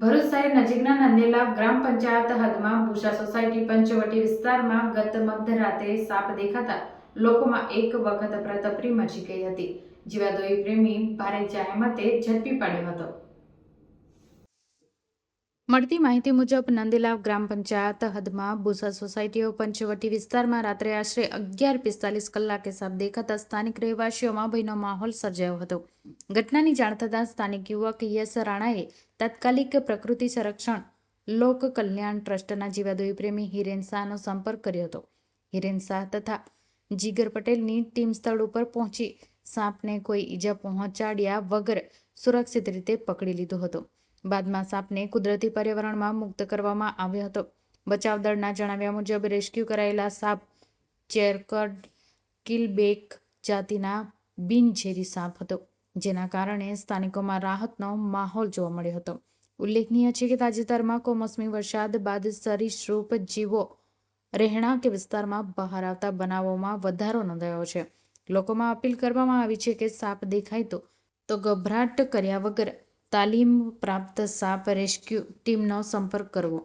ભરૂચ શહેર નજીકના નંદેલા ગ્રામ પંચાયત હદમાં ભૂષા સોસાયટી પંચવટી વિસ્તારમાં ગત મધરાતે સાપ દેખાતા લોકોમાં એક વખત પ્રતપરી મચી ગઈ હતી. જીવાદોઈ પ્રેમી ભારે જહેમતે ઝડપી પાડ્યો હતો. મળતી માહિતી મુજબ નંદીલાવ ગ્રામ પંચાયત હદમાં બુસા સોસાયટીઓ પંચવટી વિસ્તારમાં રાત્રે આશરે અગિયાર પિસ્તાલીસ કલાકે સાપ દેખાતા સ્થાનિક રહેવાસીઓમાં ભયનો માહોલ સર્જાયો હતો. ઘટનાની જાણ થતાં સ્થાનિક યુવક યસ રાણાએ તાત્કાલિક પ્રકૃતિ સંરક્ષણ, લોક કલ્યાણ ટ્રસ્ટના જીવાદોઈ પ્રેમી હિરેન શાહનો સંપર્ક કર્યો હતો. હિરેન શાહ તથા જીગર પટેલની ટીમ સ્થળ ઉપર પહોંચી સાપને કોઈ ઈજા પહોંચાડ્યા વગર સુરક્ષિત રીતે પકડી લીધો હતો. બાદમાં સાપને કુદરતી પર્યાવરણમાં મુક્ત કરવામાં આવ્યો હતો. બચાવ દળના જણાવ્યા મુજબ, રેસ્ક્યુ કરાયેલા સાપ ચેરકડ કિલબેક જાતિના બિનઝેરી સાપ હતો, જેના કારણે સ્થાનિકોમાં રાહતનો માહોલ જોવા મળ્યો હતો. ઉલ્લેખનીય છે કે તાજેતરમાં કમોસમી વરસાદ બાદ સરીસૃપ જીવો રહેણાંક વિસ્તારમાં બહાર આવતા બનાવોમાં વધારો નોંધાયો છે. લોકોમાં અપીલ કરવામાં આવી છે કે સાપ દેખાય તો તો ગભરાટ કર્યા વગર તાલીમ પ્રાપ્ત સાપ રેસ્ક્યુ ટીમનો સંપર્ક કરવો.